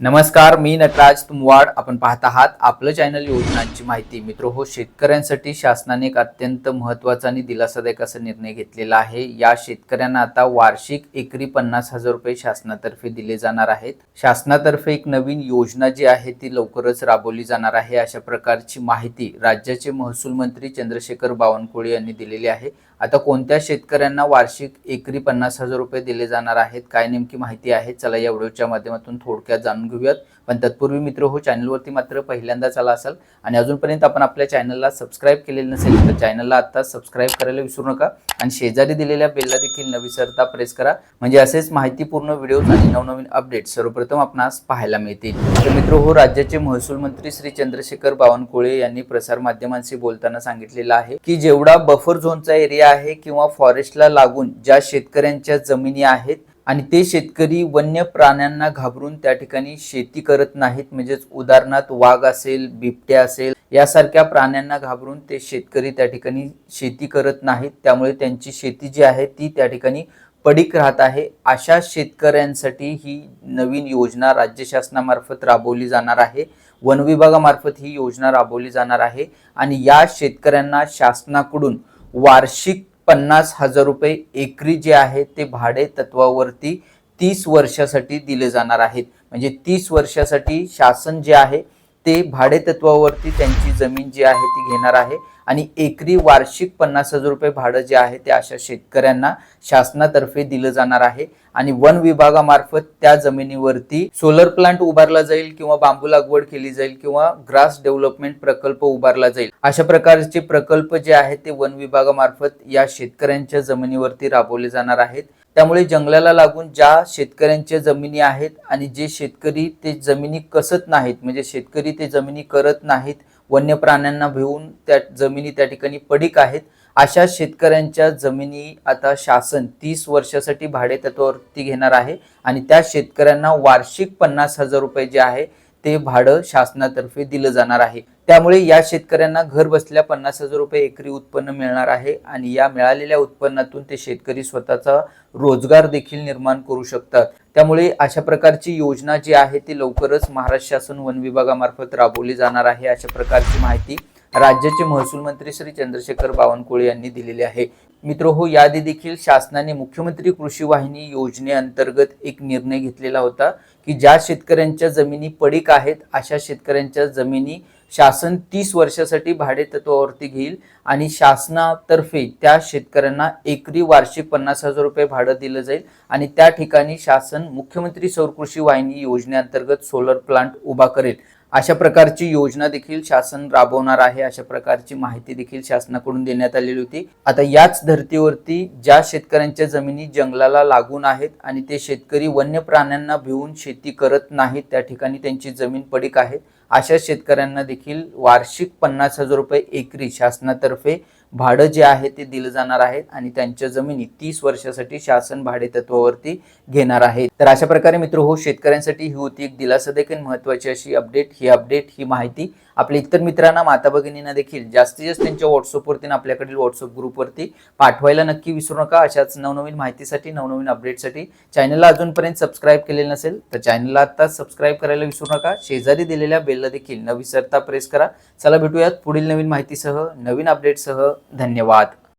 नमस्कार मी नटराज तुमवाड. आपण पाहत आहात आपलं चॅनल योजनांची माहिती. मित्र हो शेतकऱ्यांसाठी शासनाने एक अत्यंत महत्त्वाचा आणि दिलासादायक असा निर्णय घेतलेला आहे. या शेतकऱ्यांना आता वार्षिक एकरी पन्नास हजार रुपये शासनातर्फे दिले जाणार आहेत. शासनातर्फे एक नवीन योजना जी आहे ती लवकरच राबवली जाणार आहे अशा प्रकारची माहिती राज्याचे महसूल मंत्री चंद्रशेखर बावनकुळे यांनी दिलेली आहे. आता कोणत्या शेतकऱ्यांना वार्षिक एकरी पन्नास हजार रुपये दिले जाणार आहेत काय नेमकी माहिती आहे चला या व्हिडिओच्या माध्यमातून थोडक्यात जाणून घेऊयात. पण तत्पूर्वी मित्र हो चॅनलवरती मात्र पहिल्यांदाच आला असाल आणि अजूनपर्यंत आपण आपल्या चॅनलला सबस्क्राईब केलेलं नसेल तर चॅनलला आता सबस्क्राईब करायला विसरू नका आणि शेजारी दिलेल्या बेलला देखील न विसरता प्रेस करा. म्हणजे असेच माहितीपूर्ण व्हिडिओ आणि नवनवीन अपडेट सर्वप्रथम आपणास पाहायला मिळतील. तर मित्र हो राज्याचे महसूल मंत्री श्री चंद्रशेखर बावनकुळे यांनी प्रसार माध्यमांशी बोलताना सांगितलेलं आहे की जेवढा बफर झोनचा एरिया आहे किंवा फॉरेस्टला लागून ज्या शेतकऱ्यांच्या जमिनी आहेत आणि ते शेतकरी वन्य प्राण्यांना घाबरून त्या ठिकाणी शेती करत नाहीत. म्हणजेच उदाहरणार्थ वाघ असेल बिबट्या असेल यासारख्या प्राण्यांना घाबरून ते शेतकरी त्या ठिकाणी शेती करत नाहीत. त्यामुळे त्यांची शेती जी आहे ती त्या ठिकाणी पडीक राहत आहे. अशा शेतकऱ्यांसाठी ही नवीन योजना राज्य शासनामार्फत राबवली जाणार आहे. वन विभागामार्फत ही योजना राबवली जाणार आहे. आणि या शेतकऱ्यांना शासनाकडून वार्षिक पन्नास हजार रुपये एकरी जे आहे ते भाडे तत्वावरती तीस वर्षासाठी दिले जाणार आहेत. म्हणजे तीस वर्षासाठी शासन जे आहे ते भाडे तत्वावरती त्यांची जमीन जी आहे ती घेणार आहे आणि एकरी वार्षिक पन्नास हजार रुपये भाडं जे आहे ते अशा शेतकऱ्यांना शासनातर्फे दिलं जाणार आहे. आणि वन विभागामार्फत त्या जमिनीवरती सोलर प्लांट उभारला जाईल किंवा बांबू लागवड केली जाईल किंवा ग्रास डेव्हलपमेंट प्रकल्प उभारला जाईल. अशा प्रकारचे प्रकल्प जे आहेत ते वन विभागामार्फत या शेतकऱ्यांच्या जमिनीवरती राबवले जाणार आहेत. त्यामुळे जंगलाला लागून ज्या शेतकऱ्यांच्या जमिनी आहेत आणि जे शेतकरी ते जमिनी कसत नाहीत म्हणजे शेतकरी ते जमिनी करत नाहीत वन्य प्राण्यांना भिवून त्या जमिनी त्या ठिकाणी पडीक आहेत. अशा शेतकऱ्यांच्या जमिनी आता शासन तीस वर्षासाठी भाडेतत्वावरती घेणार आहे आणि त्या शेतकऱ्यांना वार्षिक पन्नास हजार रुपये जे आहे ते भाडं शासनातर्फे दिलं जाणार आहे. त्यामुळे या शेतकऱ्यांना घर बसल्या पन्नास हजार रुपये एकरी उत्पन्न मिळणार आहे आणि या मिळालेल्या उत्पन्नातून ते शेतकरी स्वतःचा रोजगार देखील निर्माण करू शकतात. त्यामुळे अशा प्रकारची योजना जी आहे ती लवकरच महाराष्ट्र शासन वन विभागामार्फत राबवली जाणार आहे अशा प्रकारची माहिती राज्याचे महसूल मंत्री श्री चंद्रशेखर बावनकुळे यांनी दिलेले आहे. मित्र हो यादी देखील शासनाने मुख्यमंत्री कृषी वाहिनी योजनेअंतर्गत एक निर्णय घेतलेला होता की ज्या शेतकऱ्यांच्या जमिनी पडीक आहेत अशा शेतकऱ्यांच्या जमिनी शासन तीस वर्षासाठी भाडे तत्वावरती घेईल आणि शासनातर्फे त्या शेतकऱ्यांना एकरी वार्षिक पन्नास हजार रुपये भाडं दिलं जाईल आणि त्या ठिकाणी शासन मुख्यमंत्री सौर कृषी वाहिनी योजनेअंतर्गत सोलर प्लांट उभा करेल. अशा प्रकारची योजना देखील शासन राबवणार आहे अशा प्रकारची माहिती देखील शासनाकडून देण्यात आलेली होती. आता याच धर्तीवरती ज्या शेतकऱ्यांच्या जमिनी जंगलाला लागून आहेत आणि ते शेतकरी वन्य प्राण्यांना भिवून शेती करत नाहीत त्या ठिकाणी त्यांची जमीन पडीक आहे. अशा शेतकऱ्यांना देखील वार्षिक पन्नास हजार रुपये एकरी शासनातर्फे भाडं जे आहे ते दिलं जाणार आहे आणि त्यांच्या जमिनी तीस वर्षासाठी शासन भाडे तत्वावरती घेणार आहे. तर अशा प्रकारे मित्र हो शेतकऱ्यांसाठी ही होती एक दिलासा देखील. महत्वाची अशी अपडेट ही अपडेट ही माहिती आपल्या इतर मित्रांना माता भगिनींना देखील जास्तीत जास्त त्यांच्या व्हॉट्सअपवरती आपल्याकडील व्हॉट्सअप ग्रुपवरती पाठवायला नक्की विसरू नका. अशाच नवनवीन माहितीसाठी नवनवीन अपडेटसाठी चॅनलला अजूनपर्यंत सबस्क्राईब केलेलं नसेल तर चॅनलला आत्ताच सबस्क्राईब करायला विसरू नका. शेजारी दिलेल्या बेलला देखील न विसरता प्रेस करा. चला भेटूयात पुढील नवीन माहितीसह नवीन अपडेटसह धन्यवाद.